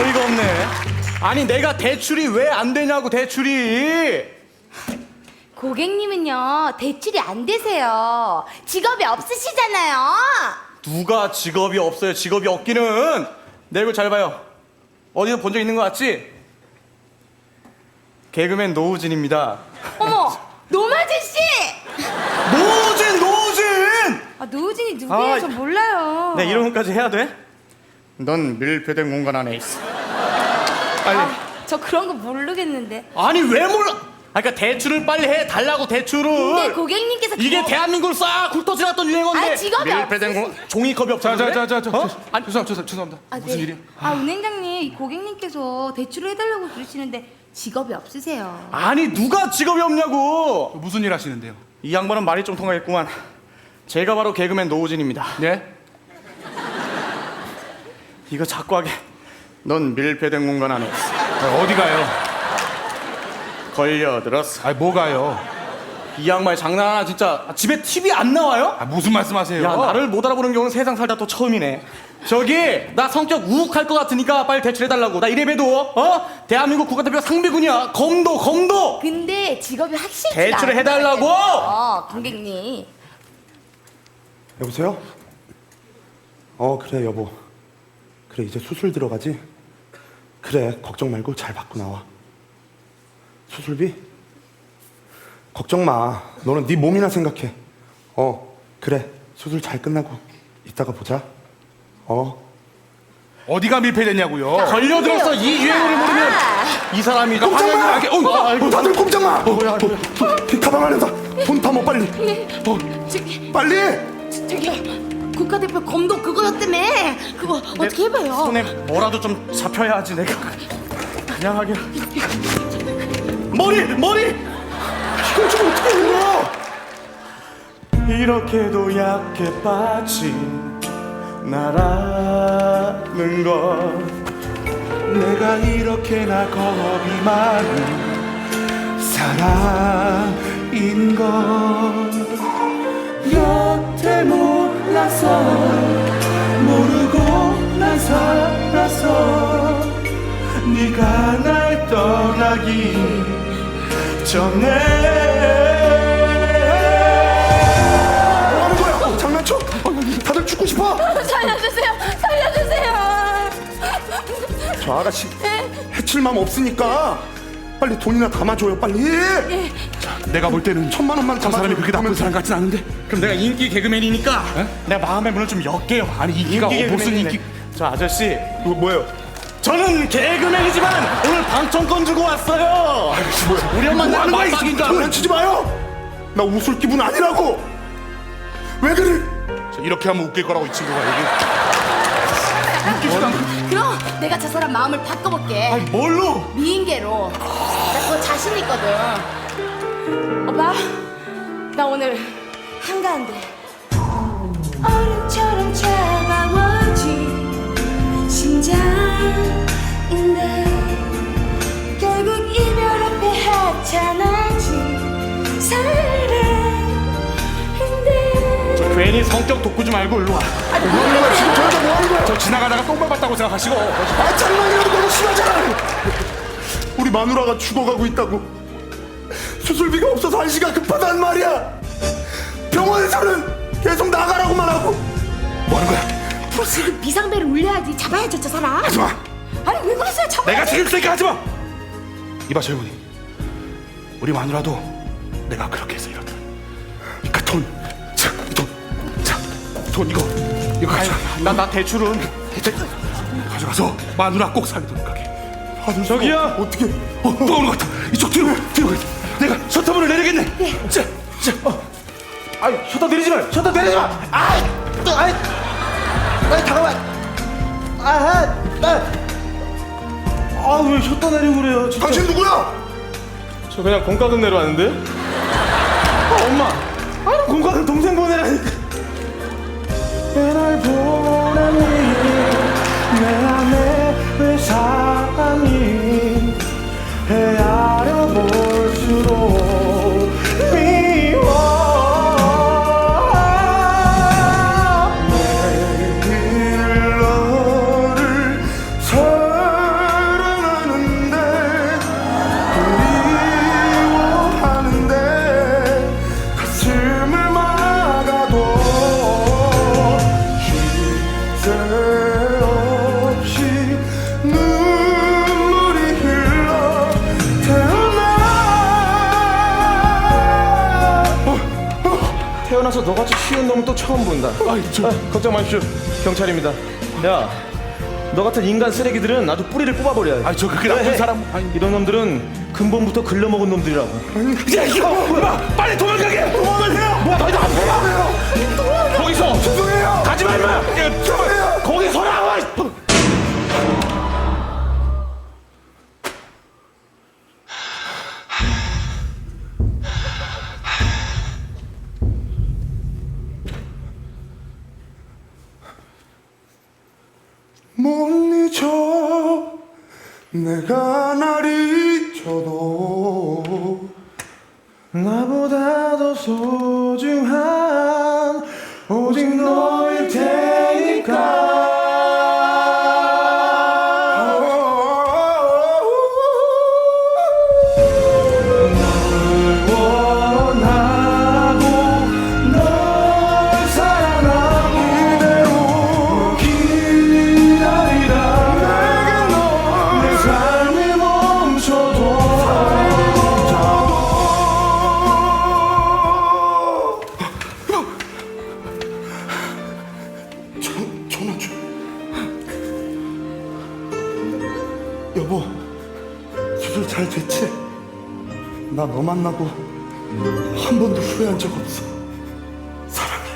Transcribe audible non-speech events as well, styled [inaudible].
어이가 없네. 아니 내가 대출이 왜 안 되냐고 대출이. 고객님은요 대출이 안 되세요. 직업이 없으시잖아요. 누가 직업이 없어요? 직업이 없기는. 내 얼굴 잘 봐요. 어디서 본 적 있는 것 같지? 개그맨 노우진입니다. 어머 노마진 씨. 노우진, 노우진! 아 노우진이 누구예요? 아, 저 몰라요. 내 이름까지 해야 돼? 넌 밀폐된 공간 안에 있어. 빨리. 아, 저 그런 거 모르겠는데. 아니 왜 몰라? 아, 그러니까 대출을 빨리 해 달라고 대출을. 근데 고객님께서 이게 저- 대한민국을 싹 훑어지났던 유행어인데. 아, 직업이 밀폐된 공 종이컵이 없잖아. 자자자자 어? 아니 죄송 죄송 죄송합니다. 아, 무슨 네. 일이야? 아 은행장님 이 고객님께서 대출을 해달라고 그러시는데 직업이 없으세요. 아니 누가 직업이 없냐고. 무슨 일 하시는데요? 이 양반은 말이 좀 통하겠구만. 제가 바로 개그맨 노우진입니다. 네? 이거 자꾸 하게. 넌 밀폐된 공간 안에 있어. 아, 어디 가요? 걸려들었어. 아 뭐 가요? 이 양말 장난하나 진짜. 아, 집에 TV 안 나와요? 아 무슨 말씀하세요? 야 나를 못 알아보는 경우는 세상 살다 또 처음이네. 저기 나 성격 우욱할 것 같으니까 빨리 대출해달라고. 나 이래봬도 어 대한민국 국가대표 상비군이야. 검도 검도. 근데 직업이 확실히 대출을 해달라고! 어 고객님. 여보세요? 어 그래 여보 그래 이제 수술 들어가지? 그래 걱정 말고 잘 받고 나와 수술비? 걱정 마 너는 네 몸이나 생각해 어 그래 수술 잘 끝나고 이따가 보자 어 어디가 밀폐됐냐고요? 걸려들어서 이 유행어를 모르면 이 사람이 꼼짝마! 아, 아이고. 어, 다들 꼼짝마! 어, 뭐야. 이 가방 안에다 돈 담아 빨리 어, 저기 빨리 저기 국가대표 검도 그거였다며. 그거 어떻게 해봐요? 손에 뭐라도 좀 잡혀야지 내가. 그냥 하게. 머리 머리! 이걸 좀 어떻게 해 이렇게도 약해 빠진 나라는 걸. 내가 이렇게나 겁이 많은 사람인 걸. 여태 몰라서 모르고 난 살아서 네가 날 떠나기 전에 뭐 하는 거야? 어, 장난쳐? 어, 다들 죽고 싶어? [laughs] 살려주세요. 살려주세요. 저 아가씨 해칠 마음 없으니까 빨리 돈이나 담아줘요 빨리. 내가 볼 때는 천만 원만 저 사람이. 그렇게 나쁜 사람 같진 않은데? 그럼 내가 인기 개그맨이니까. 내가 마음의 문을 좀 열게요 아니, 인기가 무슨 개그맨이네. 인기- 저 아저씨 뭐, 뭐예요? 저는 개그맨이지만 오늘 방청권 주고 왔어요. 우리 엄마 뭐나 하는 거야 이 맞박인가? 장난치지 마요. 나 웃을 기분 아니라고. 왜 그래? 저 이렇게 하면 웃길 거라고 이 친구가 얘기 그럼 내가 저 사람 마음을 바꿔볼게. 뭘로? 미인계로. 자신 있거든. 오빠, 나 오늘 한가한데. 얼음처럼 차가워진 심장인데 결국 이별 앞에 하찮아진 사랑인데. 괜히 성격 돋구지 말고 일로 와. 뭐 하는 지금 저 여자 뭐 하는 거야 저 지나가다가 똥 밟았다고 생각하시고. 아 장난이라도 너무 심하잖아 우리 마누라가 죽어가고 있다고. 수술비가 없어서 한시가 급하단 말이야. 병원에서는 계속 나가라고만 하고. 뭐하는 거야? 지금 비상벨을 울려야지 잡아야죠 저 사람. 하지마. 아니 왜 그러세요? 잡아 내가 책임 있으니까 하지 마. 이봐 젊은이 우리 마누라도 내가 그렇게 해서 이렇다 그러니까 돈자돈자돈 이거. 이거 가져 나, 나 대출은. 가져가서 마누라 꼭 살도록 하게 받을 저기요. 없- 어떻게? 어, 또 오는 것 같아. 이쪽 뒤로, 뒤로. 내가 셔터문을 내리겠네. 자, 자, 어. 아이 셔터 내리지 마 셔터 내리지 마. 아이 또 아이. 아이 잠깐만. 아아왜 셔터 내리고 그래요 진짜? 당신 누구야? 저 그냥 공과금 내러 왔는데. 아, 엄마. 아니 공과금 동생 보내라니까. 왜날 보라니 또 처음 본다. 아, 걱정 마십시오. 경찰입니다. 야, 너 같은 인간 쓰레기들은 아주 뿌리를 뽑아버려야 돼. 아, 저 그렇게 나쁜 해. 사람 아니. 이런 놈들은 근본부터 글러먹은 놈들이라고. 야 이거 이봐 빨리 도망가게 도망가세요 뭐야 너희들 안 도망가요 거기서 죄송해요 가지 마 임마 죄 못 잊어 내가 날 잊혀도 나보다 더 소중한 오직 너일 테니까. 여보 수술 잘 됐지? 나 너 만나고 한 번도 후회한 적 없어 사랑해